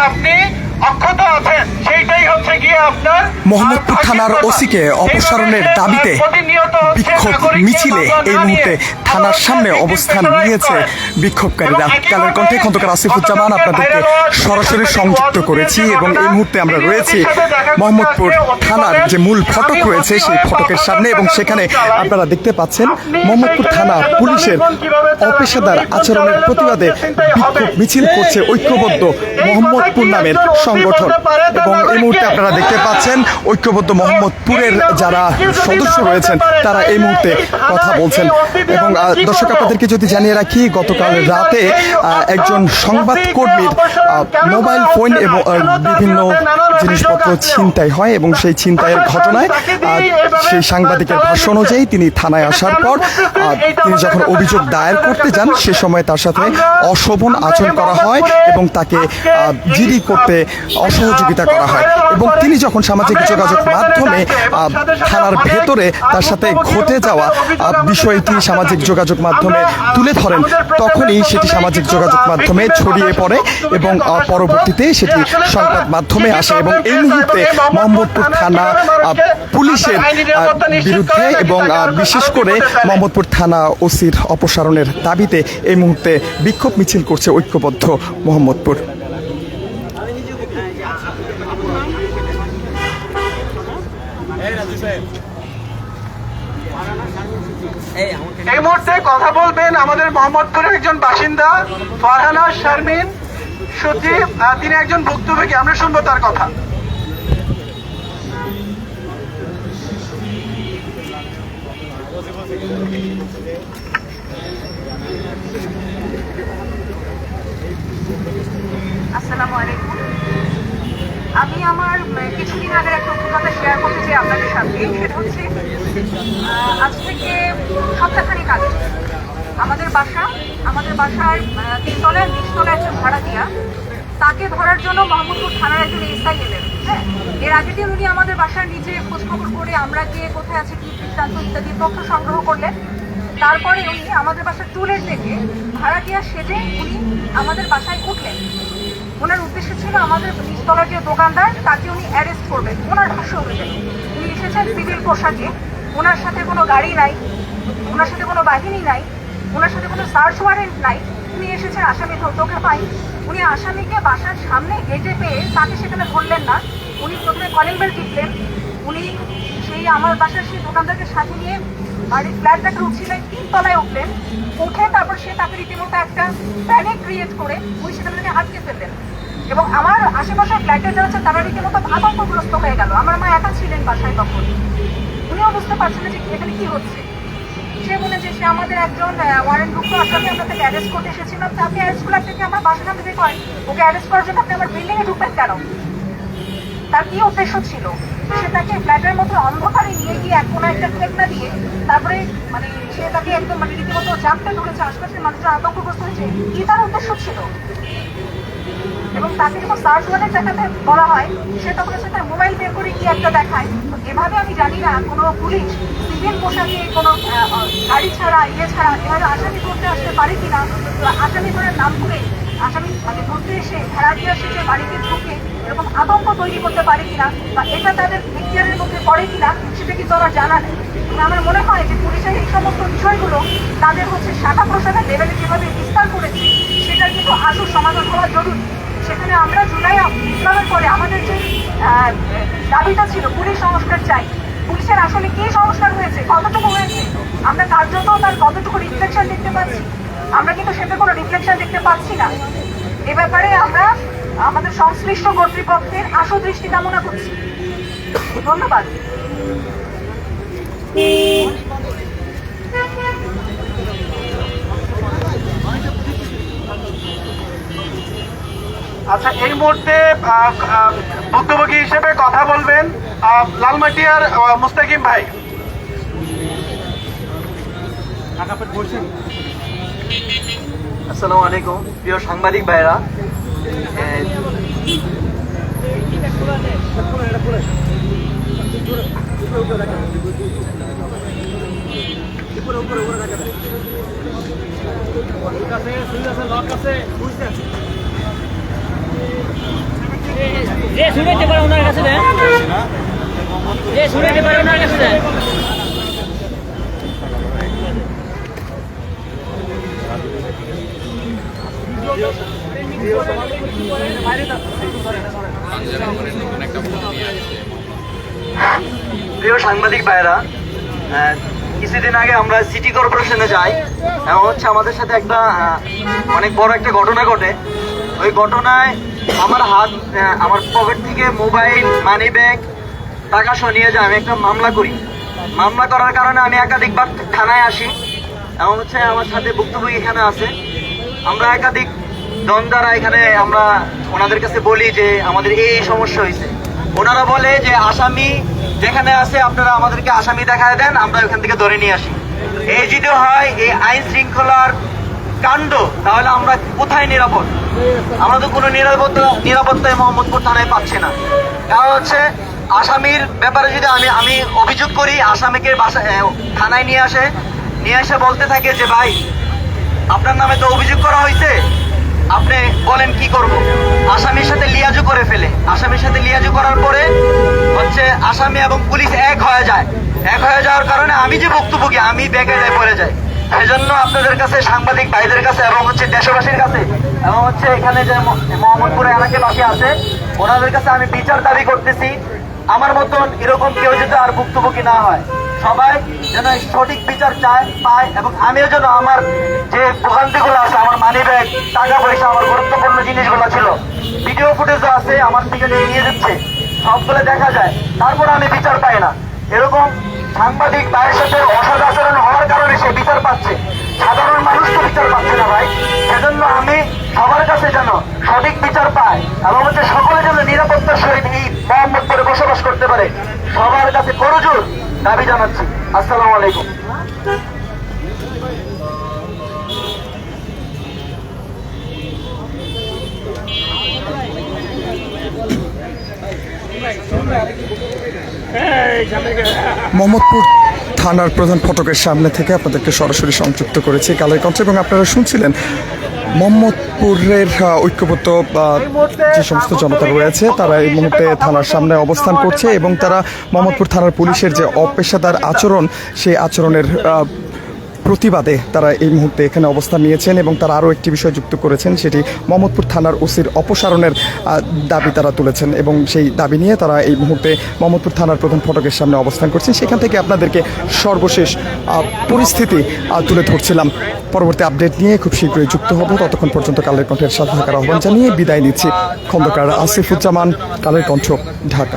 আপনি অক্ষত আছেন সেইটাই হচ্ছে গিয়ে আপনার মোহাম্মদপুর থানার ওসিকে অপসারণের দাবিতে বিক্ষোভ মিছিলে এই মুহূর্তে থানার সামনে অবস্থান নিয়েছে বিক্ষোভকারীরা। কালের কণ্ঠে খন্দকার আসিফুজ্জামান আপনাদেরকে সরাসরি সংযুক্ত করেছি এবং এই মুহূর্তে আমরা রয়েছি মোহাম্মদপুর থানার যে মূল ফটক রয়েছে সেই ফটকের সামনে এবং সেখানে আপনারা দেখতে পাচ্ছেন মোহাম্মদপুর থানা পুলিশের অপেশাদার আচরণের প্রতিবাদে বিক্ষোভ মিছিল করছে ঐক্যবদ্ধ মোহাম্মদপুর নামের সংগঠন এবং এই মুহূর্তে আপনারা দেখতে পাচ্ছেন ঐক্যবদ্ধ মোহাম্মদপুরের যারা সদস্য রয়েছেন, তারা এই মুহূর্তে কথা বলছেন। এবং দর্শক, আপনাদেরকে যদি জানিয়ে রাখি, গতকাল রাতে একজন সংবাদকর্মীর মোবাইল ফোন এবং বিভিন্ন জিনিসপত্র ছিনতাই হয় এবং সেই ছিনতাইয়ের ঘটনায় সেই সাংবাদিকের ভাষ্য অনুযায়ী তিনি থানায় আসার পর তিনি যখন অভিযোগ দায়ের করতে যান, সে সময় তার সাথে অশোভন আচরণ করা হয় এবং তাকে জিডি করতে অসহযোগিতা করা হয়। এবং তিনি যখন সামাজিক যোগাযোগ মাধ্যমে থানার ভেতরে তার সাথে ঘটে যাওয়া বিষয়টি সামাজিক যোগাযোগ মাধ্যমে তুলে ধরেন। তখনই সেটি সামাজিক যোগাযোগ মাধ্যমে ছড়িয়ে পড়ে এবং পরবর্তীতে সেটি সংবাদ মাধ্যমে আসে এবং এই মুহূর্তে মোহাম্মদপুর থানা পুলিশের বিরুদ্ধে এবং বিশেষ করে মোহাম্মদপুর থানা ওসির অপসারণের দাবিতে এই মুহূর্তে বিক্ষোভ মিছিল করছে ঐক্যবদ্ধ মোহাম্মদপুর। এই মুহূর্তে কথা বলবেন আমাদের মোহাম্মদপুরের একজন বাসিন্দা ফারহানা শারমিন আহ, তিনি একজন ভুক্তভোগী। আমরা শুনব তার কথা। আসসালামু আলাইকুম। আমি আমার কিছুদিন আগের একটা অভিজ্ঞতা শেয়ার করতে চাই আপনাদের সাথে সেটা হচ্ছে। আজ থেকে সপ্তাহখানিক আগে আমাদের বাসা, আমাদের বাসার তিনতলায় নিচতলা একজন ভাড়া দিয়া তাকে ধরার জন্য মোহাম্মদপুর থানার একজন এসআই এলেন হ্যাঁ? এর আগের দিন উনি আমাদের বাসার নিচে খোঁজখবর করে আমরা গিয়ে কোথায় আছে, কি বৃত্তান্ত ইত্যাদি তথ্য সংগ্রহ করলেন। তারপরে উনি আমাদের বাসার টুলের থেকে ভাড়াটিয়া সেজে উনি আমাদের বাসায় উঠলেন। ওনার উদ্দেশ্য ছিল আমাদের নিচতলার যে দোকানদার, তাকে উনি অ্যারেস্ট করবেন। ওনার ভাষ্য অনুযায়ী। উনি এসেছেন সিভিল পোশাকে। ওনার সাথে কোনো গাড়ি নাই, ওনার সাথে কোনো বাহিনী নাই, ওনার সাথে কোনো সার্চ ওয়ারেন্ট নাই। উনি এসেছেন আসামি ধরতে পাই উনি আসামিকে বাসার সামনে গেটে পেয়ে তাকে সেখানে ধরলেন না। উনি প্রথমে কলিং বেল টিপলেন। উনি সেই আমার বাসার সেই দোকানদারকে সাথে নিয়ে বাড়ির ফ্ল্যাটটাকে উঠছিলেন তিন তলায় উঠলেন। উঠে তারপর সে তাকে রীতিমতো একটা প্যানিক ক্রিয়েট করে উনি সেখান থেকে আটকে ফেললেন। এবং আমার আশেপাশের ফ্ল্যাটে যারা আছে, তারা রীতিমতো আতঙ্কগ্রস্ত হয়ে গেল। আমার মা একা ছিলেন বাসায় তখন। উনিও বুঝতে পারছেন যে এখানে কি হচ্ছে। সে বলে যে সে আমাদের একজন ওয়ারেন্টভুক্ত আসামি, আমরা তাকে অ্যারেস্ট করতে এসেছিলাম। তো আপনি অ্যারেস্ট করলে আপনাকে আমার সামনে থেকে হয় ওকে অ্যারেস্ট করার জন্য আপনি আমার বিল্ডিংয়ে ঢুকবেন কেন? তার কি উদ্দেশ্য ছিল? সে তাকে ফ্ল্যাটের মধ্যে অন্ধকারে নিয়ে গিয়ে এক কোনো একটা ঠেকনা দিয়ে তারপরে মানে সে তাকে একদম মানে রীতিমতো জানতে ধরেছে। আশপাশের মানুষরা আতঙ্কগ্রস্ত হয়েছে। কি তার উদ্দেশ্য ছিল? এবং তাকে যখন সার্চ ওয়ারেন্ট দেখাতে বলা হয়, সে তখন এসে তার মোবাইল বের করে কি একটা দেখায়। তো এভাবে আমি জানি না কোনো পুলিশ সিভিল পোশাকে কোনো গাড়ি ছাড়া ইয়ে ছাড়া এভাবে আসামি করতে আসতে পারে কিনা, তো আসামি ধরে নাম করে আসামি মানে ধরতে এসে ভাড়া দিয়ে আসে যে বাড়িতে ঢুকে এরকম আতঙ্ক তৈরি করতে পারে কিনা বা এটা তাদের এখতিয়ারের মধ্যে পড়ে কিনা, সেটা কিন্তু আমার জানা নেই। আমার মনে হয় যে পুলিশের এই সমস্ত বিষয়গুলো তাদের হচ্ছে শাখা প্রশাখার লেভেলে যেভাবে বিস্তার করেছে, সেটার কিন্তু আসল সমাধান হওয়া জরুরি। সেখানে আমরা জুলাই ইসলামের পরে আমাদের যে দাবিটা ছিল পুলিশ সংস্কার চাই। পুলিশের আসলে কি সংস্কার হয়েছে, কতটুকু হয়েছে, আমরা কার্যত তার কতটুকু রিফ্লেকশন দেখতে পাচ্ছি, আমরা কিন্তু সেটা কোনো রিফ্লেকশন দেখতে পাচ্ছি না। এ ব্যাপারে আমরা আমাদের সংশ্লিষ্ট কর্তৃপক্ষের আশু দৃষ্টি কামনা করছি। ধন্যবাদ। আচ্ছা এই মুহূর্তে ভুক্তভোগী হিসেবে কথা বলবেন লালমাটিয়ার মুস্তাকিম ভাই আসসালামু আলাইকুম প্রিয় সাংবাদিক ভাইরা এ, যে ওনার কাছে দেন। যে ওনার কাছে দেন। প্রিয় সাংবাদিক ভাইরা কিছুদিন আগে আমরা সিটি কর্পোরেশনে যাই, এবং হচ্ছে আমাদের সাথে একটা অনেক বড় একটা ঘটনা ঘটে। ওই ঘটনায় আমার হাত আমার পকেট থেকে মোবাইল মানি ব্যাগ টাকা সহ নিয়ে যায়। আমি একটা মামলা করি। মামলা করার কারণে আমি একাধিকবার থানায় আসি এবং হচ্ছে আমার সাথে ভুক্তভোগী এখানে আছে। আমরা একাধিক দন দ্বারা এখানে আমরা ওনাদের কাছে বলি যে আমাদের এই এই সমস্যা হয়েছে। ওনারা বলে যে আসামি যেখানে আছে, আপনারা আমাদেরকে আসামি দেখায় দেন, আমরা ওখান থেকে ধরে নিয়ে আসি। এই যদি হয়, এই আইন শৃঙ্খলার কাণ্ড, তাহলে আমরা কোথায় নিরাপদ? আমরা তো কোনো নিরাপত্তা, নিরাপত্তায় মোহাম্মদপুর থানায় পাচ্ছি না। কারণ হচ্ছে, আসামির ব্যাপারে যদি আমি আমি অভিযোগ করি, আসামিকে থানায় নিয়ে আসে, নিয়ে এসে বলতে থাকে যে, ভাই, আপনার নামে তো অভিযোগ করা হয়েছে আপনি বলেন কি করব? আসামির সাথে লিয়াজু করে ফেলে। আসামির সাথে লিয়াজু করার পরে হচ্ছে, আসামি এবং পুলিশ এক হয়ে যায়। এক হয়ে যাওয়ার কারণে আমি যে ভুক্তভোগী, আমি বেকায়দায় পড়ে যাই। সেই জন্য আপনাদের কাছে সাংবাদিক ভাইদের কাছে এবং হচ্ছে দেশবাসীর কাছে এবং হচ্ছে এখানে যে মোহাম্মদপুরে এলাকাবাসী আছে, ওনাদের কাছে আমি বিচার দাবি করতেছি। আমার মতন এরকম কেউ যেন আর ভুক্তভোগী না হয়, সবাই যেন সঠিক বিচার চায়, পায় এবং আমিও যেন আমার যে ভোগান্তিগুলো আছে, আমার মানি ব্যাগ টাকা পয়সা, আমার গুরুত্বপূর্ণ জিনিসগুলো ছিল ভিডিও ফুটেজও আছে, আমার থেকে নিয়ে যাচ্ছে, সবগুলো দেখা যায়, তারপর আমি বিচার পাই না। এরকম সাংবাদিক ভাইয়ের সাথে অসৎ আচরণ হওয়ার কারণে সে বিচার পাচ্ছে। সাধারণ মানুষ তো বিচার পাচ্ছে না ভাই। সেজন্য আমি সবার কাছে যেন সঠিক বিচার পায় এবং হচ্ছে সকলে যেন নিরাপত্তার সহিত এই মোহাম্মদপুরে বসবাস করতে পারে, সবার কাছে করজোর দাবি জানাচ্ছি। আসসালামু আলাইকুম। মোহাম্মদপুর থানার প্রধান ফটকের সামনে থেকে আপনাদেরকে সরাসরি সংযুক্ত করেছি কালের কণ্ঠ এবং আপনারা শুনছিলেন মোহাম্মদপুরের ঐক্যবদ্ধ যে সমস্ত জনতা রয়েছে তারা এই মুহূর্তে থানার সামনে অবস্থান করছে এবং তারা মোহাম্মদপুর থানার পুলিশের যে অপেশাদার আচরণ সেই আচরণের প্রতিবাদে তারা এই মুহূর্তে এখানে অবস্থান নিয়েছেন এবং তারা আরও একটি বিষয় যুক্ত করেছেন, সেটি মোহাম্মদপুর থানার ওসির অপসারণের দাবি তারা তুলেছেন এবং সেই দাবি নিয়ে তারা এই মুহূর্তে মোহাম্মদপুর থানার প্রধান ফটকের সামনে অবস্থান করছেন। সেখান থেকে আপনাদেরকে সর্বশেষ পরিস্থিতি তুলে ধরছিলাম। পরবর্তী আপডেট নিয়ে খুব শীঘ্রই যুক্ত হব। ততক্ষণ পর্যন্ত কালের কণ্ঠের সাথে থাকার আহ্বান জানিয়ে বিদায় নিচ্ছি। খন্দকার আসিফুজ্জামান, কালের কণ্ঠ, ঢাকা।